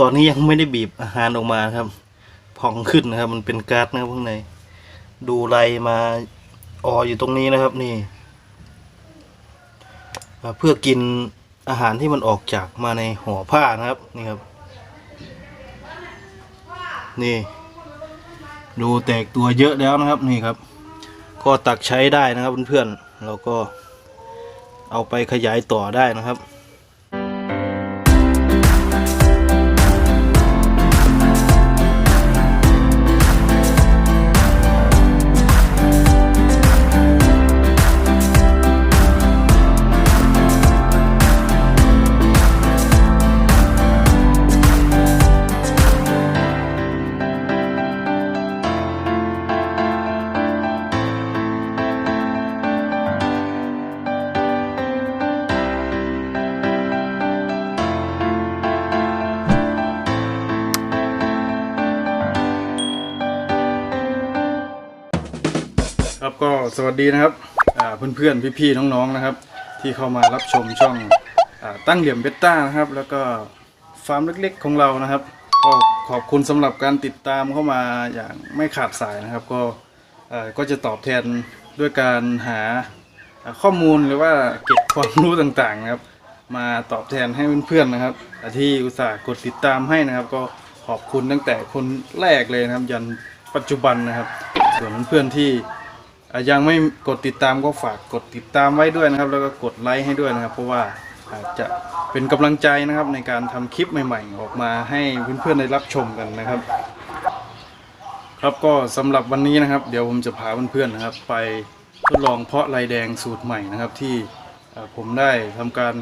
ตอนนี้ยังไม่ได้บีบอาหารออกมาครับ พองขึ้นนะครับ มันเป็นก๊าซนะครับข้างใน ดูไรมาอออยู่ตรงนี้นะครับนี่ เพื่อกินอาหารที่มันออกจากมาในห่อผ้านะครับนี่ครับ นี่ ดูแตกตัวเยอะแล้วนะครับนี่ครับ ก็ตักใช้ได้นะครับเพื่อนๆเราก็เอาไปขยายต่อได้นะครับ สวัสดีนะครับเพื่อนๆพี่ๆน้องๆนะครับ ที่เข้ามารับชมช่องอตั้งเหลี่ยมเบต้านะครับ แล้วก็ฟาร์มเล็กๆของเรานะครับก็ขอบคุณสำหรับการติดตามเข้ามาอย่างไม่ขาดสายนะครับ ก็ก็จะตอบแทนด้วยการหาข้อมูลหรือว่าเก็บความรู้ต่างๆนะครับ มาตอบแทนให้เพื่อนๆนะครับ ที่อุตส่าห์กดติดตามให้นะครับ ก็ขอบคุณตั้งแต่คนแรกเลยนะครับ ยันปัจจุบันนะครับส่วนเพื่อนๆที่ ยังไม่กดติดตามก็ฝากกดติดตามไว้ด้วยนะครับ แล้วก็กดไลค์ให้ด้วยนะครับ เพราะว่าอาจจะเป็นกำลังใจนะครับในการทำคลิปใหม่ๆ ออกมาให้เพื่อนๆได้รับชมกันนะครับ ครับก็สำหรับวันนี้นะครับ เดี๋ยวผมจะพาเพื่อนๆนะครับ ไปทดลองเพาะลายแดงสูตรใหม่นะครับที่ผมได้ทำการ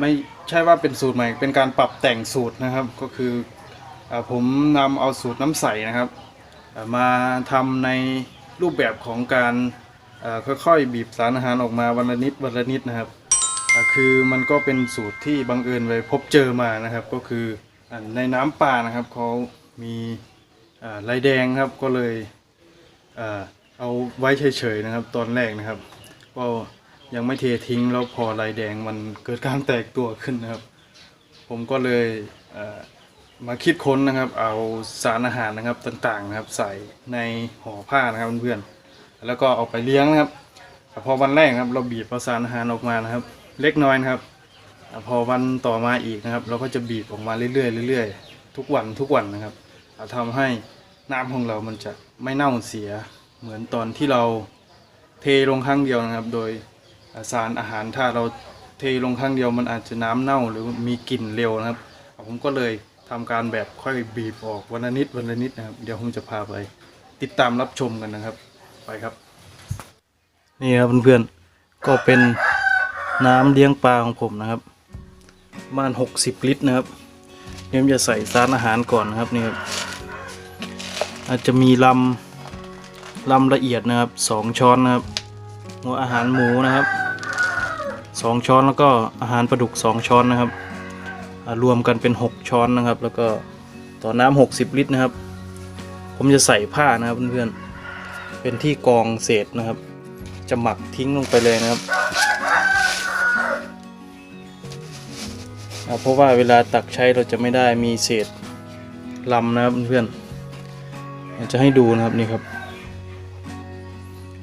ไม่ใช่ว่าเป็นสูตรใหม่ เป็นการปรับแต่งสูตรนะครับ ก็คืออผมนำเอาสูตรน้ำใสนะครับ มาทำใน รูปแบบของการค่อยๆ บีบสารอาหารออกมาวันละนิดวันละนิดนะครับคือมันก็เป็นสูตรที่บังเอิญไปพบเจอมานะครับ ก็คือในน้ำปลานะครับเขามีลายแดงครับก็เลยเอาไว้เฉยๆนะครับ ตอนแรกนะครับ ก็ยังไม่เททิ้งแล้วพอลายแดงมันเกิดการแตกตัวขึ้นนะครับ ผมก็เลย มาคิดค้นนะครับ เอาสารอาหารนะครับต่างๆนะครับ ใส่ในห่อผ้านะครับเพื่อนๆแล้วก็เอาไปเลี้ยงนะครับพอวันแรกครับ เราบีบเอาสารอาหารออกมานะครับ เล็กน้อยนะครับ พอวันต่อมาอีกนะครับ เราก็จะบีบออกมาเรื่อยๆเรื่อยๆทุกวันทุกวันนะครับอะทำให้น้ำของเรามันจะไม่เน่าเสียเหมือนตอนที่เราเทลงครั้งเดียวนะครับ โดยสารอาหารถ้าเราเทลงครั้งเดียวมันอาจจะน้ำเน่าหรือมีกลิ่นเร็วนะครับ ผมก็เลย ทำการแบบค่อยบีบออกวันละนิดวันละนิดนะครับ เดี๋ยวผมจะพาไป ติดตามรับชมกันนะครับ ไปครับ นี่ครับเพื่อนๆก็เป็นน้ำเลี้ยงปลาของผมนะครับประมาณ60 ลิตรนะครับเดี๋ยวผมจะใส่สารอาหารก่อนนะครับนี่ครับอาจจะมีลำลำละเอียดนะครับสองช้อนนะครับหัวอาหารหมูนะครับสองช้อนแล้วก็อาหารปลาดุกสองช้อนนะครับ รวมกันเป็น 6 ช้อนนะครับ แล้วก็ต่อน้ำ60 ลิตรนะครับ ผมจะใส่ผ้านะครับเพื่อนๆเป็นที่กองเศษนะครับ จะหมักทิ้งลงไปเลยนะครับเพราะว่าเวลาตักใช้เราจะไม่ได้มีเศษลำนะครับเพื่อนๆจะให้ดูนะครับนี่ครับ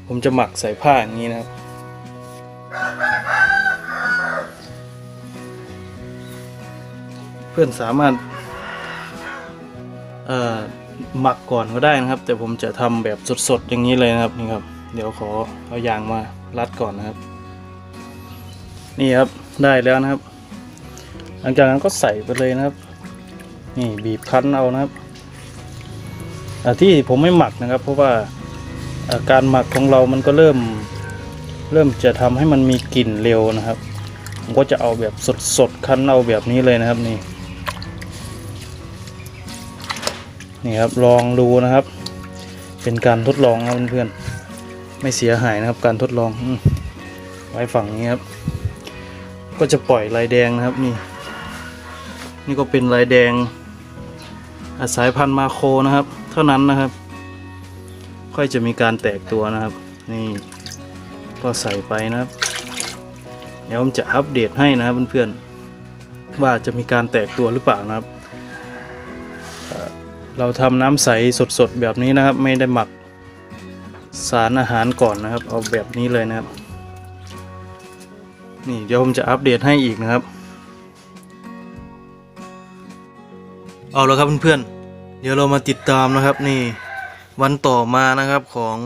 ผมจะหมักใส่ผ้าอย่างนี้นะครับ พื่อนสามารถหมักก่อนก็ได้นะครับ แต่ผมจะทำแบบสดๆอย่างนี้เลยนะครับนี่ครับ เดี๋ยวขอเอายางมารัดก่อนนะครับ นี่ครับได้แล้วนะครับ หลังจากนั้นก็ใส่ไปเลยนะครับ นี่บีบคั้นเอานะครับที่ผมไม่หมักนะครับ เพราะว่าอ่าการหมักของเรามันก็เริ่มเริ่มจะทำให้มันมีกลิ่นเร็วนะครับ ผมก็จะเอาแบบสดๆคั้นเอาแบบนี้เลยนะครับนี่ นี่ครับลองดูนะครับ เป็นการทดลองครับเพื่อนๆไม่เสียหายนะครับ การทดลองไว้ฝั่งนี้ครับ ก็จะปล่อยลายแดงนะครับนี่ นี่ก็เป็นลายแดงอาสายพันธุ์มาโคนะครับ เท่านั้นนะครับ ค่อยจะมีการแตกตัวนะครับ นี่ก็ใส่ไปนะครับ เดี๋ยวผมจะอัปเดตให้นะครับเพื่อนๆว่าจะมีการแตกตัวหรือเปล่านะครับ เราทำน้ำใสสดๆแบบนี้นะครับ ไม่ได้หมักสารอาหารก่อนนะครับ เอาแบบนี้เลยนะครับ นี่เดี๋ยวผมจะอัปเดตให้อีกนะครับ เอาแล้วครับเพื่อนๆ เดี๋ยวเรามาติดตามนะครับนี่วันต่อมานะครับของ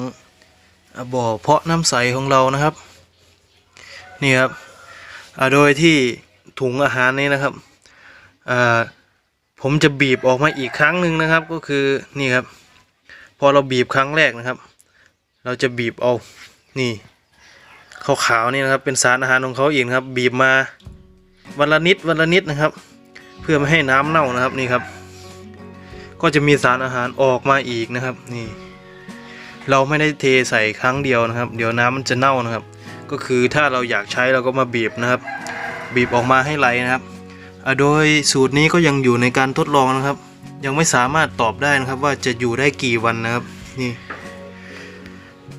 บ่อเพาะน้ำใสของเรานะครับ นี่ครับโดยที่ถุงอาหารนี้นะครับอ่า ผมจะบีบออกมาอีกครั้งหนึ่งนะครับ ก็คือนี่ครับ พอเราบีบครั้งแรกนะครับ เราจะบีบเอานี่ขาวๆนี่นะครับ เป็นสารอาหารของเขาเองครับ บีบมาวันละนิดวันละนิดนะครับ เพื่อไม่ให้น้ำเน่านะครับนี่ครับ ก็จะมีสารอาหารออกมาอีกนะครับ นี่ เราไม่ได้เทใส่ครั้งเดียวนะครับ เดี๋ยวน้ำมันจะเน่านะครับ ก็คือถ้าเราอยากใช้เราก็มาบีบนะครับ บีบออกมาให้ไหลนะครับ โดยสูตรนี้ก็ยังอยู่ในการทดลองนะครับ ยังไม่สามารถตอบได้นะครับ ว่าจะอยู่ได้กี่วันนะครับนี่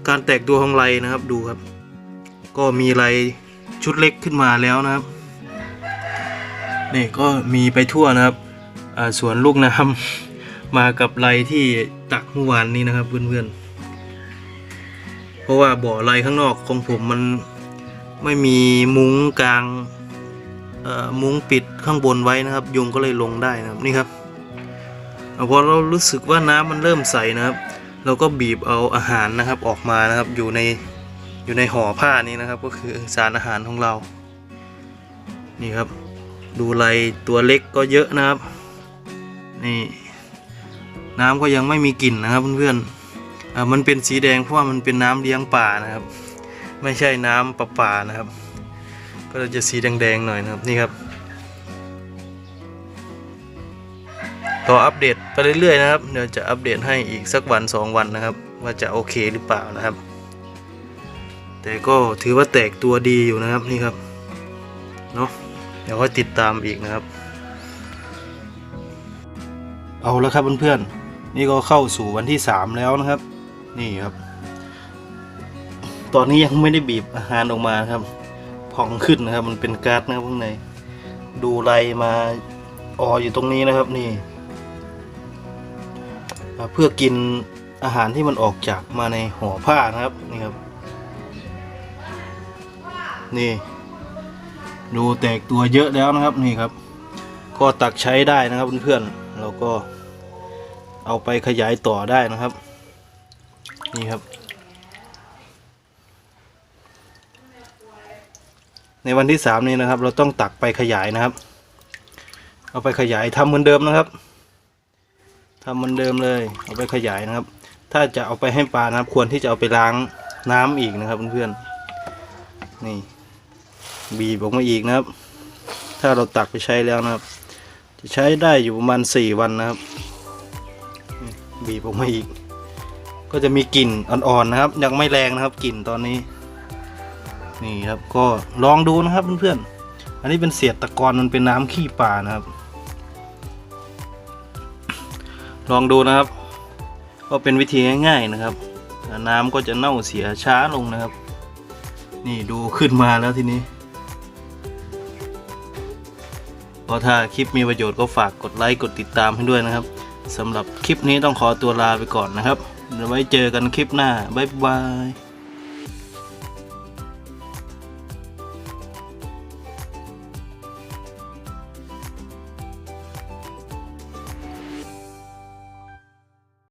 การแตกตัวของไรนะครับดูครับ ก็มีไรชุดเล็กขึ้นมาแล้วนะครับนี่ก็มีไปทั่วนะครับอ่าสวนลูกน้ำมากับไรที่ตักเมื่อวานนี้นะครับเพื่อนๆเพราะว่าบ่อไรข้างนอกของผมมันไม่มีมุ้งกลาง มุ้งปิดข้างบนไว้นะครับ ยุงก็เลยลงได้นะครับนี่ครับพอเรารู้สึกว่าน้ำมันเริ่มใสนะครับ เราก็บีบเอาอาหารนะครับออกมานะครับอยู่ในอยู่ในห่อผ้านี้นะครับ ก็คือสารอาหารของเรา นี่ครับ ดูไรตัวเล็กก็เยอะนะครับ นี่ น้ำก็ยังไม่มีกลิ่นนะครับเพื่อนๆมันเป็นสีแดงเพราะว่ามันเป็นน้ำเลี้ยงป่านะครับ ไม่ใช่น้ำประปานะครับ ก็จะสีแดงๆหน่อยนะครับนี่ครับรออัปเดตไปเรื่อยๆนะครับเดี๋ยวจะอัปเดตให้อีกสักวันสองวันนะครับ ว่าจะโอเคหรือเปล่านะครับ แต่ก็ถือว่าแตกตัวดีอยู่นะครับนี่ครับเนาะเดี๋ยวก็ติดตามอีกนะครับ เอาแล้วครับเพื่อนๆนี่ก็เข้าสู่วันที่สามแล้วนะครับ นี่ครับ ตอนนี้ยังไม่ได้บีบอาหารออกมาครับ พองขึ้นนะครับ มันเป็นก๊าซนะครับข้างในดูไรมาอออยู่ตรงนี้นะครับนี่ เพื่อกินอาหารที่มันออกจากมาในห่อผ้านะครับนี่ครับ นี่ ดูแตกตัวเยอะแล้วนะครับนี่ครับ ก็ตักใช้ได้นะครับเพื่อนๆเราก็เอาไปขยายต่อได้นะครับ นี่ครับ ในวันที่สามนี้นะครับ เราต้องตักไปขยายนะครับ เอาไปขยายทำเหมือนเดิมนะครับทำเหมือนเดิมเลย เอาไปขยายนะครับ ถ้าจะเอาไปให้ปลานะครับ ควรที่จะเอาไปล้างน้ำอีกนะครับเพื่อนๆนี่ บีบออกมาอีกนะครับ ถ้าเราตักไปใช้แล้วนะครับ จะใช้ได้อยู่ประมาณสี่วันนะครับ บีบออกมาอีก ก็จะมีกลิ่นอ่อนๆนะครับ ยังไม่แรงนะครับกลิ่นตอนนี้ นี่ครับก็ลองดูนะครับเพื่อนๆอันนี้เป็นเศษตะกอนมันเป็นน้ำขี้ป่านะครับ ลองดูนะครับ ก็เป็นวิธีง่ายๆนะครับ น้ำก็จะเน่าเสียช้าลงนะครับ นี่ดูขึ้นมาแล้วทีนี้ก็ถ้าคลิปมีประโยชน์ก็ฝากกดไลค์กดติดตามให้ด้วยนะครับสำหรับคลิปนี้ต้องขอตัวลาไปก่อนนะครับเดี๋ยวไว้เจอกันคลิปหน้า บ๊ายบาย